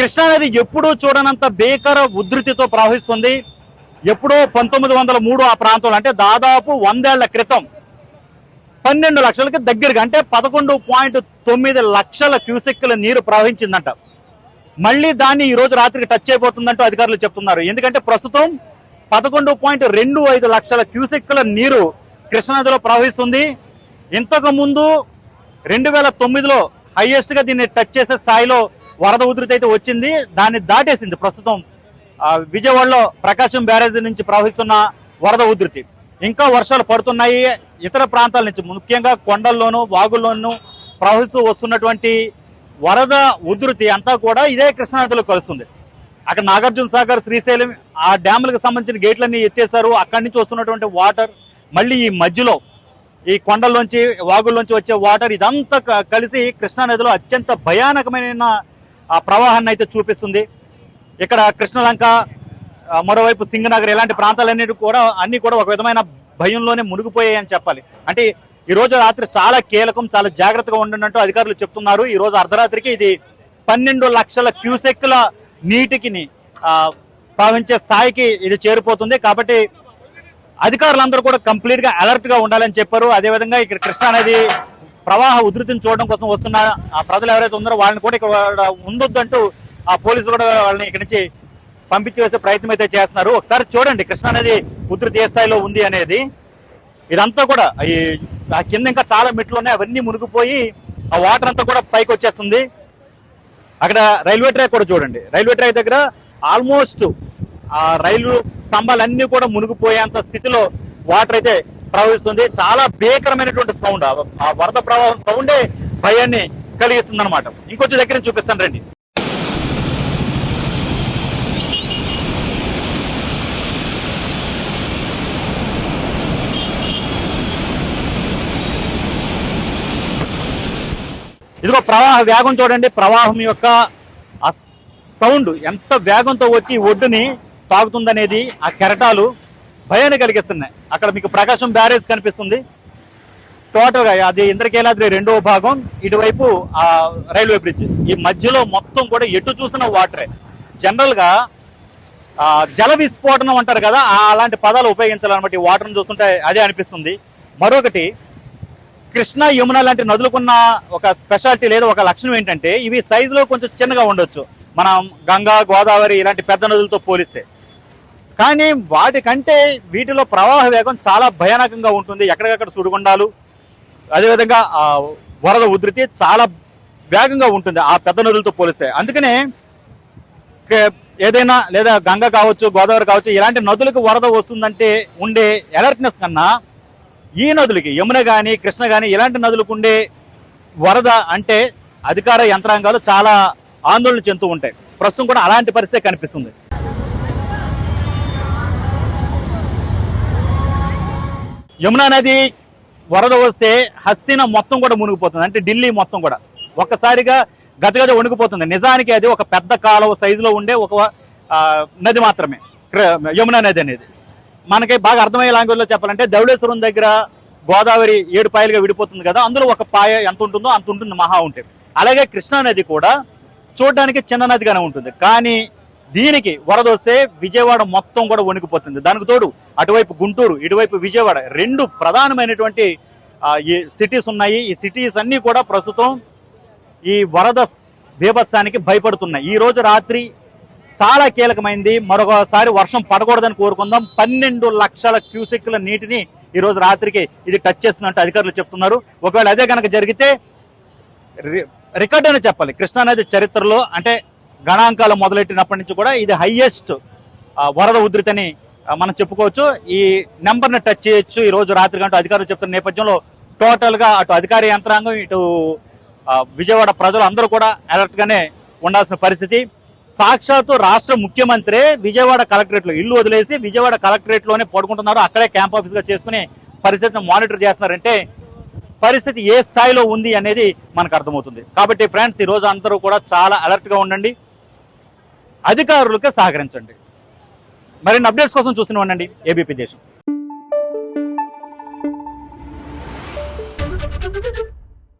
కృష్ణానది ఎప్పుడూ చూడనంత భీకర ఉధృతితో ప్రవహిస్తుంది. ఎప్పుడో పంతొమ్మిది వందల మూడు ఆ ప్రాంతంలో అంటే దాదాపు వందేళ్ళ క్రితం పన్నెండు లక్షలకి దగ్గరగా అంటే పదకొండు పాయింట్ తొమ్మిది లక్షల క్యూసెక్కుల నీరు ప్రవహించిందంట. మళ్ళీ దాన్ని ఈ రోజు రాత్రికి టచ్ అయిపోతుందంటూ అధికారులు చెప్తున్నారు. ఎందుకంటే ప్రస్తుతం పదకొండు పాయింట్ రెండు ఐదు లక్షల క్యూసెక్కుల నీరు కృష్ణానదిలో ప్రవహిస్తుంది. ఇంతకు ముందు రెండు వేల తొమ్మిదిలో హైయెస్ట్గా దీన్ని టచ్ చేసే స్థాయిలో వరద ఉధృతి అయితే వచ్చింది దాన్ని దాటేసింది ప్రస్తుతం విజయవాడలో ప్రకాశం బ్యారేజ్ నుంచి ప్రవహిస్తున్న వరద ఉధృతి. ఇంకా వర్షాలు పడుతున్నాయి ఇతర ప్రాంతాల నుంచి ముఖ్యంగా కొండల్లోనూ వాగుల్లోనూ ప్రవహిస్తూ వస్తున్నటువంటి వరద ఉధృతి అంతా కూడా ఇదే కృష్ణానదిలో కలుస్తుంది. అక్కడ నాగార్జున సాగర్ శ్రీశైలం ఆ డ్యాములకు సంబంధించిన గేట్లన్నీ ఎత్తేసారు అక్కడి నుంచి వస్తున్నటువంటి వాటర్ మళ్ళీ ఈ మధ్యలో ఈ కొండల్లోంచి వాగుల్లోంచి వచ్చే వాటర్ ఇదంతా కలిసి కృష్ణానదిలో అత్యంత భయానకమైన ఆ ప్రవాహాన్ని అయితే చూపిస్తుంది. ఇక్కడ కృష్ణలంక మరోవైపు సింగనగర్ ఇలాంటి ప్రాంతాలన్నిటి కూడా అన్ని కూడా ఒక విధమైన భయంలోనే మునిగిపోయాయి అని చెప్పాలి. అంటే ఈ రోజు రాత్రి చాలా కీలకం చాలా జాగ్రత్తగా ఉండనట్టు అధికారులు చెప్తున్నారు. ఈ రోజు అర్ధరాత్రికి ఇది పన్నెండు లక్షల క్యూసెక్ల నీటికి ప్రవహించే స్థాయికి ఇది చేరిపోతుంది. కాబట్టి అధికారులందరూ కూడా కంప్లీట్గా అలర్ట్గా ఉండాలని చెప్పారు. అదేవిధంగా ఇక్కడ కృష్ణా నది ప్రవాహ ఉధృతిని చూడడం కోసం వస్తున్న ఆ ప్రజలు ఎవరైతే ఉన్నారో వాళ్ళని కూడా ఇక్కడ ఉండొద్దంటూ ఆ పోలీసులు కూడా వాళ్ళని ఇక్కడి నుంచి పంపించి వేసే ప్రయత్నం అయితే చేస్తున్నారు. ఒకసారి చూడండి కృష్ణా నది ఉధృతి ఏ స్థాయిలో ఉంది అనేది. ఇదంతా కూడా ఈ ఆ కింద ఇంకా చాలా మెట్లు ఉన్నాయి. అవన్నీ మునిగిపోయి ఆ వాటర్ అంతా కూడా పైకి వచ్చేస్తుంది. అక్కడ రైల్వే ట్రాక్ కూడా చూడండి. రైల్వే ట్రాక్ దగ్గర ఆల్మోస్ట్ ఆ రైలు స్తంభాలన్నీ కూడా మునిగిపోయేంత స్థితిలో వాటర్ అయితే ప్రవహిస్తుంది. చాలా భీకరమైనటువంటి సౌండ్ ఆ వరద ప్రవాహం సౌండే భయాన్ని కలిగిస్తుంది అనమాట ఇంకొంచెం దగ్గర నుంచి చూపిస్తాను రండి. ఇదిగో ప్రవాహ వేగం చూడండి. ప్రవాహం యొక్క సౌండ్ ఎంత వేగంతో వచ్చి ఒడ్డుని తాగుతుందనేది ఆ కెరటాలు భయాన్ని కలిగిస్తున్నాయి. అక్కడ మీకు ప్రకాశం బ్యారేజ్ కనిపిస్తుంది. టోటల్గా అది ఇంద్రకీలాద్రి రెండవ భాగం ఇటువైపు ఆ రైల్వే బ్రిడ్జ్. ఈ మధ్యలో మొత్తం కూడా ఎటు చూసిన వాటరే. జనరల్గా జల విస్ఫోటనం అంటారు కదా అలాంటి పదాలు ఉపయోగించాలన్నమాట ఈ వాటర్ని చూస్తుంటే అదే అనిపిస్తుంది. మరొకటి కృష్ణ యమున లాంటి నదులకున్న ఒక స్పెషాలిటీ లేదా ఒక లక్షణం ఏంటంటే ఇవి సైజులో కొంచెం చిన్నగా ఉండొచ్చు. మనం గంగా గోదావరి ఇలాంటి పెద్ద నదులతో పోలిస్తే. కానీ వాటికంటే వీటిలో ప్రవాహ వేగం చాలా భయానకంగా ఉంటుంది. ఎక్కడికక్కడ సుడిగుండాలు అదేవిధంగా వరద ఉధృతి చాలా వేగంగా ఉంటుంది ఆ పెద్ద నదులతో పోలిస్తే. అందుకనే ఏదైనా లేదా గంగ కావచ్చు గోదావరి కావచ్చు ఇలాంటి నదులకు వరద వస్తుందంటే ఉండే అలర్ట్నెస్ కన్నా ఈ నదులకి యమున కానీ కృష్ణ కానీ ఇలాంటి నదులకు ఉండే వరద అంటే అధికార యంత్రాంగాలు చాలా ఆందోళన చెందుతూ ఉంటాయి. ప్రస్తుతం కూడా అలాంటి పరిస్థితి కనిపిస్తుంది. యమునా నది వరద వస్తే హస్సీన మొత్తం కూడా మునిగిపోతుంది. అంటే ఢిల్లీ మొత్తం కూడా. ఒక్కసారిగా గజగజ వణికిపోతుంది. నిజానికి అది ఒక పెద్ద కాలువ సైజులో ఉండే ఒక నది మాత్రమే. యమునా నది అనేది. మనకి బాగా అర్థమయ్యే లాంగ్వేజ్లో చెప్పాలంటే ధవళేశ్వరం దగ్గర గోదావరి ఏడు పాయలుగా విడిపోతుంది కదా. అందులో ఒక పాయ ఎంత ఉంటుందో అంత ఉంటుంది మహా ఉంటుంది. అలాగే కృష్ణా నది కూడా చూడడానికి చిన్న నదిగానే ఉంటుంది. కానీ దీనికి వరద వస్తే విజయవాడ మొత్తం కూడా వణికిపోతుంది. దానికి తోడు అటువైపు గుంటూరు ఇటువైపు విజయవాడ రెండు ప్రధానమైనటువంటి ఈ సిటీస్ ఉన్నాయి. ఈ సిటీస్ అన్నీ కూడా ప్రస్తుతం ఈ వరద బీభత్సానికి భయపడుతున్నాయి. ఈ రోజు రాత్రి చాలా కీలకమైంది. మరొకసారి వర్షం పడకూడదని కోరుకుందాం. పన్నెండు లక్షల క్యూసెక్ల నీటిని ఈ రోజు రాత్రికి ఇది టచ్ చేస్తున్నట్టు అధికారులు చెప్తున్నారు. ఒకవేళ అదే కనుక జరిగితే రికార్డ్ అని చెప్పాలి. కృష్ణానది చరిత్రలో అంటే గణాంకాలు మొదలెట్టినప్పటి నుంచి కూడా ఇది హైయెస్ట్ వరద ఉధృతని మనం చెప్పుకోవచ్చు. ఈ నెంబర్ని టచ్ చేయొచ్చు. ఈ రోజు రాత్రి గంట అధికారులు చెప్తున్న నేపథ్యంలో టోటల్గా అటు అధికార యంత్రాంగం ఇటు విజయవాడ ప్రజలు అందరూ కూడా అలర్ట్గానే ఉండాల్సిన పరిస్థితి. సాక్షాత్తు రాష్ట్ర ముఖ్యమంత్రి విజయవాడ కలెక్టరేట్లో ఇల్లు వదిలేసి విజయవాడ కలెక్టరేట్లోనే పడుకుంటున్నారు. అక్కడే క్యాంప్ ఆఫీస్గా చేసుకుని పరిస్థితిని మానిటర్ చేస్తున్నారంటే పరిస్థితి ఏ స్థాయిలో ఉంది అనేది మనకు అర్థమవుతుంది. కాబట్టి ఫ్రెండ్స్ ఈ రోజు అందరూ కూడా చాలా అలర్ట్గా ఉండండి. అధికారులకి సహకరించండి. మరిన్ని అప్డేట్స్ కోసం చూస్తూనే ఉండండి ఏబీపీ దేశం.